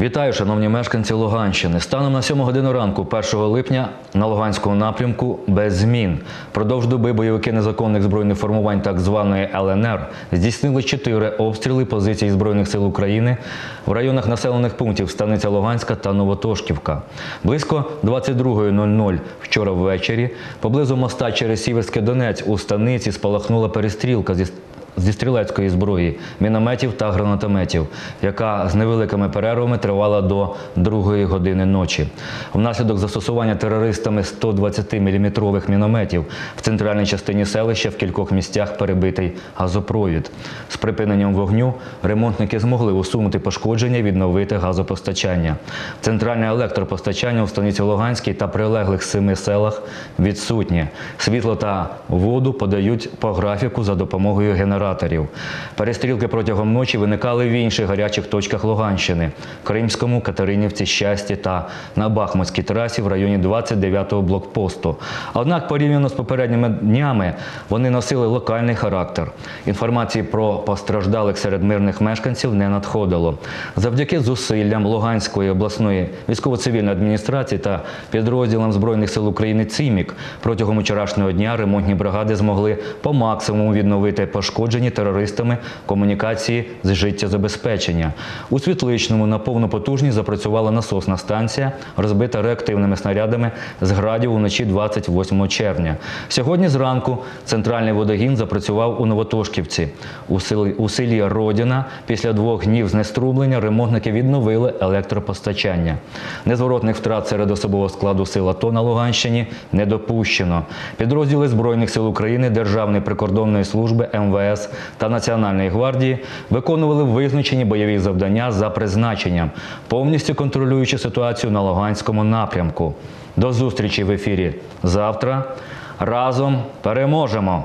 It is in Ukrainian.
Вітаю, шановні мешканці Луганщини. Станом на 7 годину ранку, 1 липня, на Луганському напрямку без змін. Продовж доби бойовики незаконних збройних формувань так званої ЛНР здійснили чотири обстріли позицій Збройних сил України в районах населених пунктів Станиця Луганська та Новотошківка. Близько 22.00 вчора ввечері поблизу моста через Сіверський Донець у станиці спалахнула перестрілка зі зі стрілецької зброї, мінометів та гранатометів, яка з невеликими перервами тривала до другої години ночі. Внаслідок застосування терористами 120-мм мінометів в центральній частині селища в кількох місцях перебитий газопровід. З припиненням вогню ремонтники змогли усунути пошкодження і відновити газопостачання. Центральне електропостачання у станиці Луганській та прилеглих семи селах відсутнє. Світло та воду подають по графіку за допомогою генераторів. Перестрілки протягом ночі виникали в інших гарячих точках Луганщини Кримському, Катеринівці, Щасті та на Бахмутській трасі в районі 29-го блокпосту. Однак, порівняно з попередніми днями, вони носили локальний характер. Інформації про постраждалих серед мирних мешканців не надходило. Завдяки зусиллям Луганської обласної військово-цивільної адміністрації та підрозділам Збройних сил України ЦІМІК протягом вчорашнього дня ремонтні бригади змогли по максимуму відновити пошкоджені терористами комунікації з життєзабезпечення. У Світличному на повну потужність запрацювала насосна станція, розбита реактивними снарядами з градів уночі 28 червня. Сьогодні зранку центральний водогін запрацював у Новотошківці. У селі, у селі Родіна після двох днів знеструблення ремонтники відновили електропостачання. Незворотних втрат серед особового складу сил АТО на Луганщині не допущено. Підрозділи Збройних сил України, Державної прикордонної служби, Та Національної гвардії виконували визначені бойові завдання за призначенням, повністю контролюючи ситуацію на Луганському напрямку. До зустрічі в ефірі завтра. Разом переможемо!